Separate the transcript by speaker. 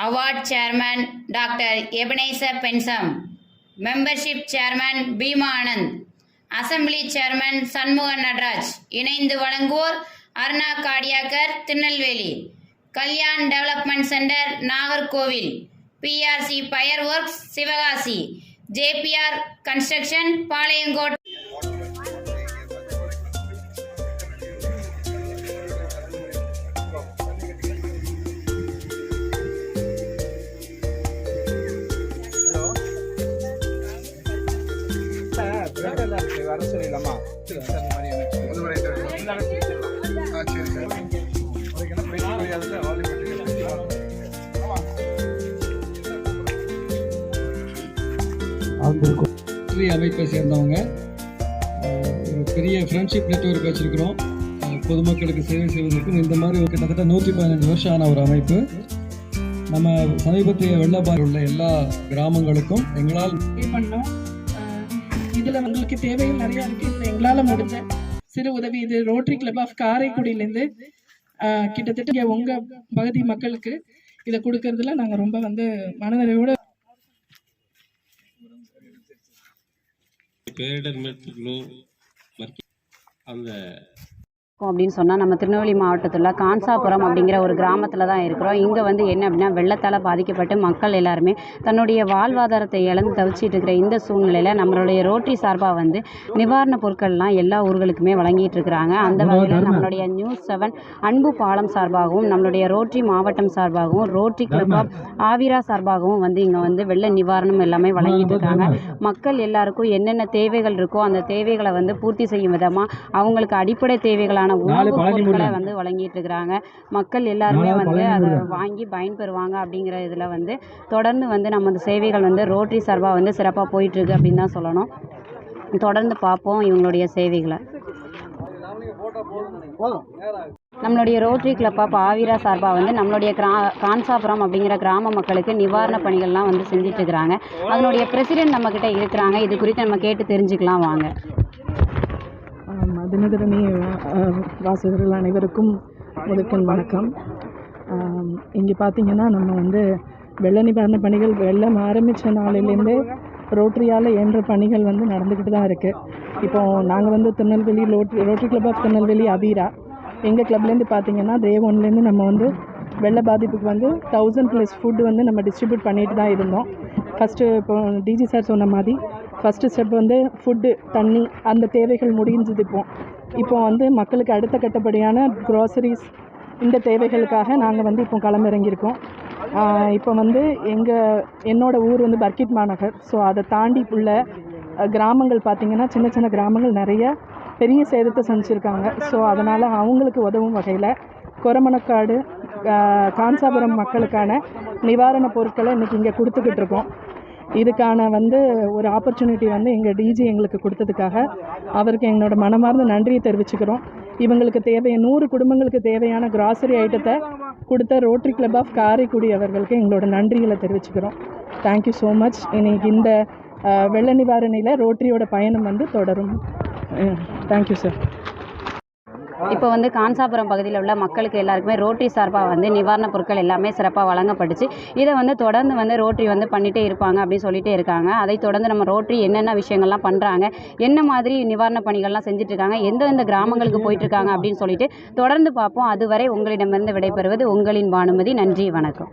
Speaker 1: Award chairman doctor எபனேச பென்சம் membership chairman Bheema Anand assembly chairman Shanmugan Nataraj இணைந்து வழங்குவோர் Aruna காடியாக்கர் Tirunelveli Kalyan development centre Nagercoil P R C fire works Sivakasi J P R construction Palayamkottai
Speaker 2: வர சொல்லிடலாமா அந்த மாதிரி எனக்கு.
Speaker 3: ஆ சரி சரி.
Speaker 2: அதுக்கு என்ன பிரைஸ் கிடையாது ஆல்
Speaker 4: வெற்றி அமைப்பை சேர்ந்தவங்க பெரிய ஃப்ரெண்ட்ஷிப் நெட்வொர்க் வச்சுருக்கிறோம். பொதுமக்களுக்கு சேவை செய்வதற்கு இந்த மாதிரி ஒரு கிட்டத்தட்ட நூற்றி பதினஞ்சு வருஷம் ஆன ஒரு அமைப்பு. நம்ம சமீபத்திய வெள்ளப்பாறை உள்ள எல்லா கிராமங்களுக்கும் எங்களால்
Speaker 5: பண்ணோம். இதுல உங்களுக்கு தேவைகள் நிறைய இருக்கு. இதுல எங்களால முடிஞ்ச சிறு உதவி இது ரோட்டரி கிளப் ஆஃப் காரைக்குடியிலேருந்து கிட்டத்தட்ட உங்கள் உங்க பகுதி மக்களுக்கு இதை கொடுக்கறதுல நாங்க ரொம்ப வந்து மனநிறைவோட
Speaker 6: பேரிடர் மீட்பு அந்த அந்த
Speaker 7: அப்படின்னு சொன்னால் நம்ம திருநெல்வேலி மாவட்டத்தில் கான்சாபுரம் அப்படிங்கிற ஒரு கிராமத்தில் தான் இருக்கிறோம். இங்கே வந்து என்ன அப்படின்னா வெள்ளத்தால் பாதிக்கப்பட்டு மக்கள் எல்லாருமே தன்னுடைய வாழ்வாதாரத்தை இழந்து தவிச்சிட்டு இருக்கிற இந்த சூழ்நிலையில் நம்மளுடைய ரோட்டரி சார்பாக வந்து நிவாரணப் பொருட்கள்லாம் எல்லா ஊர்களுக்குமே வழங்கிட்டு இருக்கிறாங்க. அந்த வகையில் நம்மளுடைய நியூஸ் செவன் அன்பு பாலம் சார்பாகவும் நம்மளுடைய ரோட்டரி மாவட்டம் சார்பாகவும் ரோட்டரி கிளப் ஆஃப் ஆவிரா சார்பாகவும் வந்து இங்கே வந்து வெள்ள நிவாரணம் எல்லாமே வழங்கிட்டு இருக்காங்க. மக்கள் எல்லாருக்கும் என்னென்ன தேவைகள் இருக்கோ அந்த தேவைகளை வந்து பூர்த்தி செய்யும் விதமாக அவங்களுக்கு அடிப்படை தேவைகளான உணவுப் பொருட்களை வந்து வழங்கிட்டு இருக்கிறாங்க மக்கள் எல்லாருமே வந்து அதை வாங்கி பயன்பெறுவாங்க அப்படிங்கிற இதில் வந்து தொடர்ந்து வந்து நம்ம இந்த சேவைகள் வந்து ரோட்டரி சார்பாக வந்து சிறப்பாக போயிட்டுருக்கு அப்படின்னு தான் சொல்லணும். தொடர்ந்து பார்ப்போம் இவங்களுடைய சேவைகளை. நம்மளுடைய ரோட்டரி கிளப் ஆஃப் ஆவிரா சார்பாக வந்து நம்மளுடைய கிரா கான்சாபுரம் அப்படிங்கிற கிராம மக்களுக்கு நிவாரணப் பணிகள்லாம் வந்து செஞ்சுட்டு இருக்கிறாங்க அதனுடைய பிரசிடென்ட் நம்மக்கிட்ட இருக்கிறாங்க. இது குறித்து நம்ம கேட்டு தெரிஞ்சுக்கலாம் வாங்க.
Speaker 5: மதுநகரணி வாசகர்கள் அனைவருக்கும் முதற்கண் வணக்கம். இங்கே பார்த்தீங்கன்னா நம்ம வந்து வெள்ள நிவாரண பணிகள் வெள்ளம் ஆரம்பித்த நாளிலேருந்தே ரோட்டரியால் இயன்ற பணிகள் வந்து நடந்துக்கிட்டு தான் இருக்குது இப்போது நாங்கள் வந்து Tirunelveli rotary rotary club of Tirunelveli Athira எங்கள் கிளப்லேருந்து பார்த்தீங்கன்னா டே ஒன்லேருந்து நம்ம வந்து வெள்ள பாதிப்புக்கு வந்து தௌசண்ட் ப்ளஸ் ஃபுட்டு வந்து நம்ம டிஸ்ட்ரிபியூட் பண்ணிட்டு தான் இருந்தோம். ஃபஸ்ட்டு இப்போ டிஜி சார் சொன்ன மாதிரி ஃபஸ்ட்டு ஸ்டெப் வந்து ஃபுட்டு தண்ணி அந்த தேவைகள் முடிஞ்சது இப்போ. இப்போ வந்து மக்களுக்கு அடுத்த கட்டப்படியான க்ராசரிஸ் இந்த தேவைகளுக்காக நாங்கள் வந்து இப்போ களமிறங்கியிருக்கோம். இப்போ வந்து எங்கள் என்னோடய ஊர் வந்து பர்கிட் மாநகர். ஸோ அதை தாண்டி உள்ள கிராமங்கள் பார்த்திங்கன்னா சின்ன சின்ன கிராமங்கள் நிறைய பெரிய சேதத்தை சந்திச்சிருக்காங்க. ஸோ அதனால் அவங்களுக்கு உதவும் வகையில் கொரமணக்காடு காஞ்சாபுரம் மக்களுக்கான நிவாரணப் பொருட்களை இன்றைக்கி இங்கே கொடுத்துக்கிட்டு இருக்கோம். இதுக்கான வந்து ஒரு ஆப்பர்ச்சுனிட்டி வந்து எங்கள் டிஜி எங்களுக்கு கொடுத்ததுக்காக அவருக்கு எங்களோட மனமார்ந்த நன்றியை தெரிவிச்சுக்கிறோம். இவங்களுக்கு தேவை நூறு குடும்பங்களுக்கு தேவையான கிராசரி ஐட்டத்தை கொடுத்த ரோட்டரி கிளப் ஆஃப் காரைக்குடி அவர்களுக்கு எங்களோட நன்றிகளை தெரிவிச்சுக்கிறோம். தேங்க்யூ ஸோ மச் இன்னைக்கு இந்த வெள்ள நிவாரணியில் ரோட்டரியோட பயணம் வந்து தொடரும். தேங்க்யூ சார்
Speaker 7: இப்போ வந்து காஞ்சாபுரம் பகுதியில் உள்ள மக்களுக்கு எல்லாருக்குமே ரோட்டரி சார்பாக வந்து நிவாரணப் பொருட்கள் எல்லாமே சிறப்பாக வழங்கப்பட்டுச்சு. இதை வந்து தொடர்ந்து வந்து ரோட்டரி வந்து பண்ணிகிட்டே இருப்பாங்க அப்படின்னு சொல்லிகிட்டே இருக்காங்க. அதை தொடர்ந்து நம்ம ரோட்டரி என்னென்ன விஷயங்கள்லாம் பண்ணுறாங்க என்ன மாதிரி நிவாரணப் பணிகள்லாம் செஞ்சுட்ருக்காங்க எந்தெந்த கிராமங்களுக்கு போயிட்டுருக்காங்க அப்படின்னு சொல்லிட்டு தொடர்ந்து பார்ப்போம். அதுவரை உங்களிடமிருந்து விடைபெறுவது உங்களின் பானுமதி நன்றி வணக்கம்.